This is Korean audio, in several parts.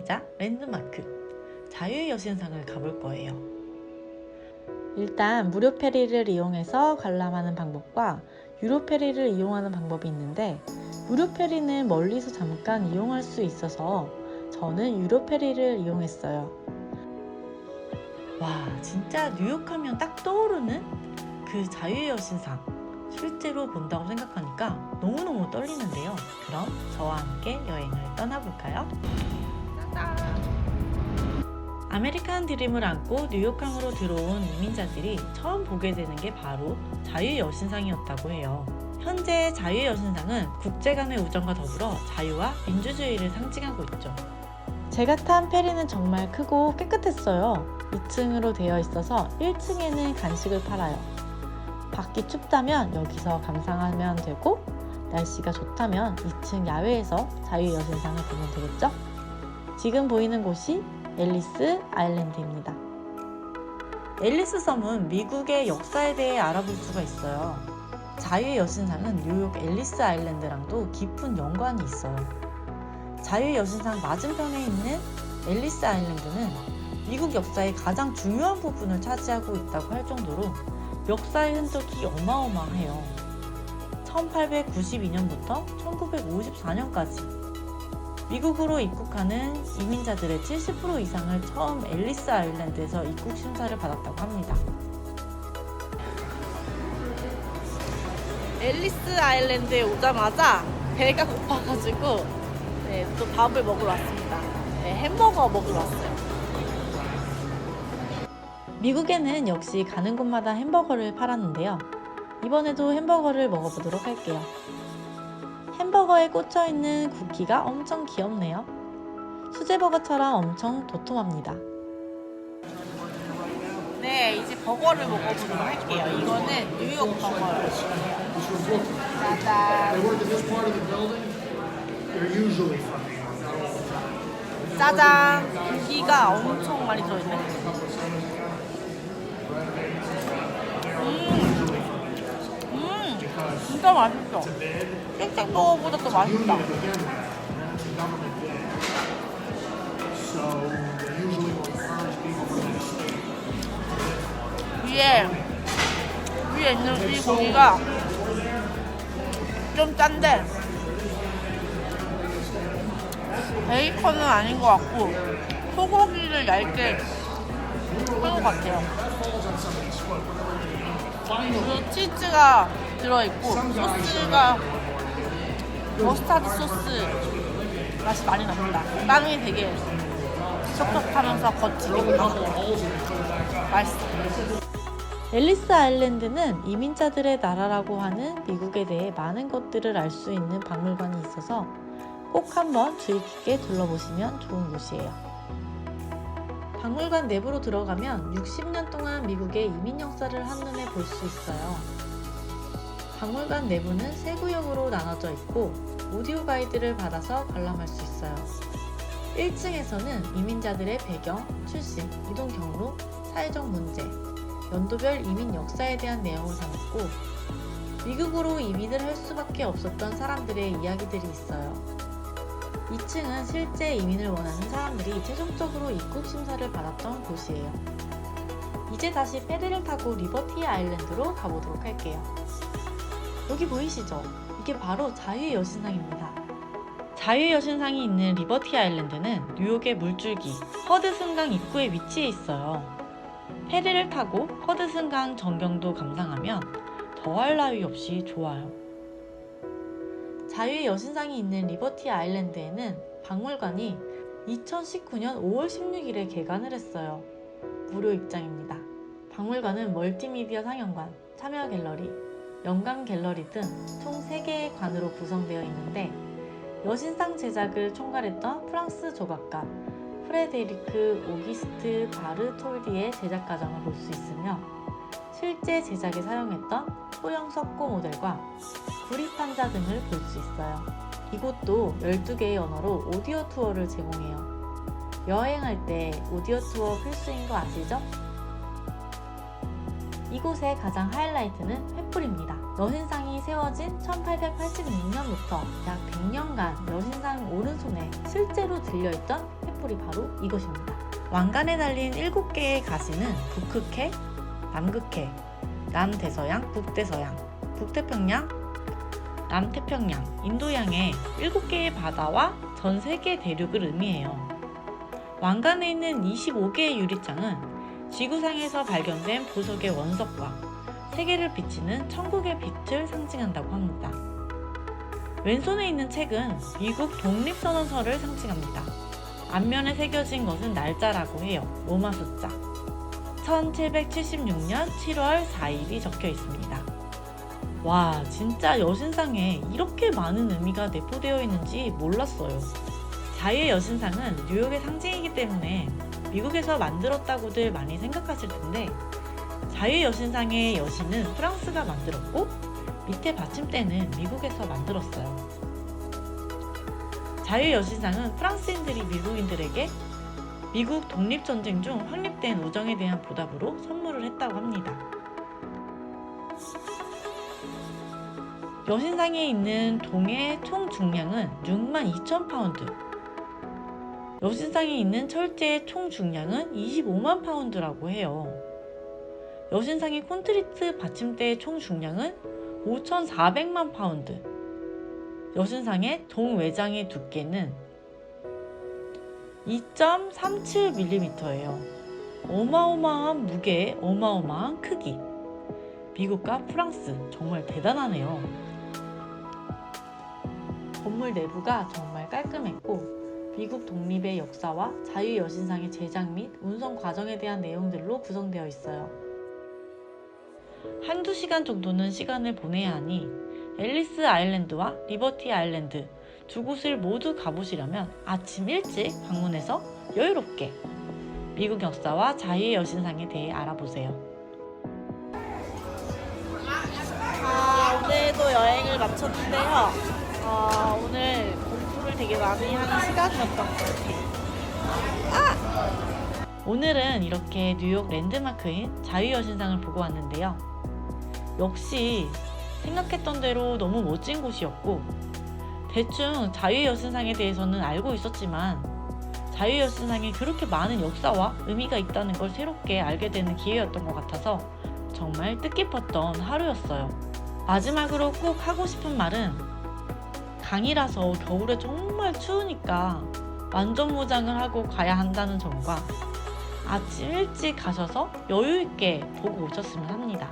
상징이자 랜드마크 자유의 여신상을 가볼 거예요. 일단 무료 페리를 이용해서 관람하는 방법과 유료 페리를 이용하는 방법이 있는데 무료 페리는 멀리서 잠깐 이용할 수 있어서 저는 유료 페리를 이용했어요. 와 진짜 뉴욕하면 딱 떠오르는 그 자유의 여신상 실제로 본다고 생각하니까 너무너무 떨리는데요. 그럼 저와 함께 여행을 떠나볼까요? 아메리칸 드림을 안고 뉴욕항으로 들어온 이민자들이 처음 보게 되는 게 바로 자유의 여신상이었다고 해요. 현재 자유의 여신상은 국제 간의 우정과 더불어 자유와 민주주의를 상징하고 있죠. 제가 탄 페리는 정말 크고 깨끗했어요. 2층으로 되어 있어서 1층에는 간식을 팔아요. 밖이 춥다면 여기서 감상하면 되고 날씨가 좋다면 2층 야외에서 자유의 여신상을 보면 되겠죠? 지금 보이는 곳이 앨리스 아일랜드입니다. 앨리스 섬은 미국의 역사에 대해 알아볼 수가 있어요. 자유의 여신상은 뉴욕 앨리스 아일랜드랑도 깊은 연관이 있어요. 자유의 여신상 맞은편에 있는 앨리스 아일랜드는 미국 역사의 가장 중요한 부분을 차지하고 있다고 할 정도로 역사의 흔적이 어마어마해요. 1892년부터 1954년까지 미국으로 입국하는 이민자들의 70% 이상을 처음 앨리스 아일랜드에서 입국 심사를 받았다고 합니다. 앨리스 아일랜드에 오자마자 배가 고파가지고 네, 또 밥을 먹으러 왔습니다. 네, 햄버거 먹으러 왔어요. 미국에는 역시 가는 곳마다 햄버거를 팔았는데요. 이번에도 햄버거를 먹어보도록 할게요. 햄버거에 꽂혀 있는 쿠키가 엄청 귀엽네요. 수제버거처럼 엄청 도톰합니다. 네, 이제 버거를 먹어보도록 할게요. 이거는 뉴욕 버거예요. 짜잔. 고기가 엄청 많이 들어있네. 음, 음, 진짜 맛있어. 땡땡버거보다 더 맛있다. 위에 위에 있는 이 고기가 좀 짠데 베이컨은 아닌 것 같고 소고기를 얇게 한 것 같아요. 그리고 치즈가 들어있고 소스가 머스타드 소스 맛이 많이 납니다. 빵이 되게 촉촉하면서 거치게 맛있어요. 앨리스 아일랜드는 이민자들의 나라라고 하는 미국에 대해 많은 것들을 알 수 있는 박물관이 있어서 꼭 한번 주의 깊게 둘러보시면 좋은 곳이에요. 박물관 내부로 들어가면 60년 동안 미국의 이민 역사를 한눈에 볼 수 있어요. 박물관 내부는 세 구역으로 나눠져 있고 오디오 가이드를 받아서 관람할 수 있어요. 1층에서는 이민자들의 배경, 출신, 이동 경로, 사회적 문제, 연도별 이민 역사에 대한 내용을 담았고 미국으로 이민을 할 수밖에 없었던 사람들의 이야기들이 있어요. 2층은 실제 이민을 원하는 사람들이 최종적으로 입국 심사를 받았던 곳이에요. 이제 다시 페리를 타고 리버티 아일랜드로 가보도록 할게요. 여기 보이시죠? 이게 바로 자유의 여신상입니다. 자유의 여신상이 있는 리버티 아일랜드는 뉴욕의 물줄기 허드슨강 입구에 위치해 있어요. 페리를 타고 허드슨강 전경도 감상하면 더할 나위 없이 좋아요. 자유의 여신상이 있는 리버티 아일랜드에는 박물관이 2019년 5월 16일에 개관을 했어요. 무료 입장입니다. 박물관은 멀티미디어 상영관, 참여 갤러리, 영감 갤러리 등 총 3개의 관으로 구성되어 있는데 여신상 제작을 총괄했던 프랑스 조각가 프레데리크 오기스트 바르톨디의 제작 과정을 볼 수 있으며 실제 제작에 사용했던 소형 석고 모델과 구리판자 등을 볼 수 있어요. 이곳도 12개의 언어로 오디오 투어를 제공해요. 여행할 때 오디오 투어 필수인 거 아시죠? 이곳의 가장 하이라이트는 횃불입니다. 여신상이 세워진 1886년부터 약 100년간 여신상 오른손에 실제로 들려있던 횃불이 바로 이것입니다. 왕관에 달린 7개의 가시는 북극해, 남극해, 남대서양, 북대서양, 북태평양, 남태평양, 인도양의 7개의 바다와 전 세계 대륙을 의미해요. 왕관에 있는 25개의 유리창은 지구상에서 발견된 보석의 원석과 세계를 비치는 천국의 빛을 상징한다고 합니다. 왼손에 있는 책은 미국 독립선언서를 상징합니다. 앞면에 새겨진 것은 날짜라고 해요. 로마 숫자. 1776년 7월 4일이 적혀 있습니다. 와, 진짜 여신상에 이렇게 많은 의미가 내포되어 있는지 몰랐어요. 자유의 여신상은 뉴욕의 상징이기 때문에 미국에서 만들었다고들 많이 생각하실 텐데 자유의 여신상의 여신은 프랑스가 만들었고 밑에 받침대는 미국에서 만들었어요. 자유의 여신상은 프랑스인들이 미국인들에게 미국 독립전쟁 중 확립된 우정에 대한 보답으로 선물을 했다고 합니다. 여신상에 있는 동의 총 중량은 6만 2천 파운드. 여신상에 있는 철제의 총 중량은 25만 파운드라고 해요. 여신상의 콘크리트 받침대의 총 중량은 5,400만 파운드. 여신상의 동외장의 두께는 2.37mm예요. 어마어마한 무게에 어마어마한 크기. 미국과 프랑스 정말 대단하네요. 건물 내부가 정말 깔끔했고 미국 독립의 역사와 자유 여신상의 제작 및 운송 과정에 대한 내용들로 구성되어 있어요. 한두 시간 정도는 시간을 보내야 하니 앨리스 아일랜드와 리버티 아일랜드 두 곳을 모두 가보시려면 아침 일찍 방문해서 여유롭게 미국 역사와 자유의 여신상에 대해 알아보세요. 아, 오늘도 여행을 마쳤는데요. 어, 오늘 되게 많이 하는 시간이었던 것 같아요. 오늘은 이렇게 뉴욕 랜드마크인 자유여신상을 보고 왔는데요. 역시 생각했던 대로 너무 멋진 곳이었고, 대충 자유여신상에 대해서는 알고 있었지만, 자유여신상에 그렇게 많은 역사와 의미가 있다는 걸 새롭게 알게 되는 기회였던 것 같아서 정말 뜻깊었던 하루였어요. 마지막으로 꼭 하고 싶은 말은 강이라서 겨울에 정말 추우니까 완전 무장을 하고 가야 한다는 점과 아침 일찍 가셔서 여유 있게 보고 오셨으면 합니다.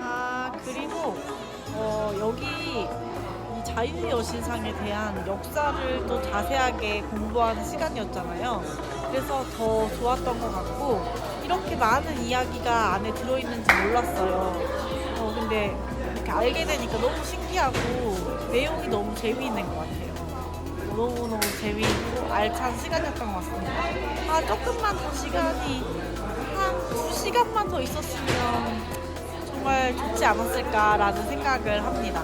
아, 그리고 어, 여기 이 자유의 여신상에 대한 역사를 또 자세하게 공부하는 시간이었잖아요. 그래서 더 좋았던 것 같고, 이렇게 많은 이야기가 안에 들어있는지 몰랐어요. 어, 근데 알게 되니까 너무 신기하고, 내용이 너무 재미있는 것 같아요. 너무너무 재미있고 알찬 시간이었던 것 같습니다. 아, 조금만 더 시간이, 한 두 시간만 더 있었으면 정말 좋지 않았을까라는 생각을 합니다.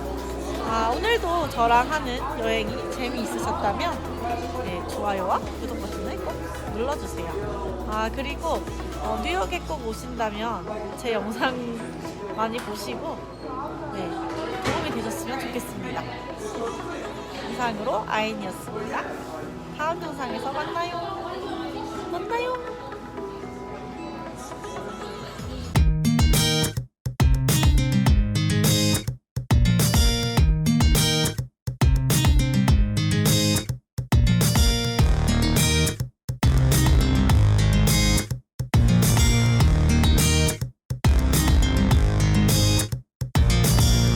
아, 오늘도 저랑 하는 여행이 재미있으셨다면 네, 좋아요와 구독 버튼을 꼭 눌러주세요. 아, 그리고 어, 뉴욕에 꼭 오신다면 제 영상 많이 보시고 네, 도움이 되셨으면 좋겠습니다. 이상으로 아인이었습니다. 다음 영상에서 만나요. 만나요.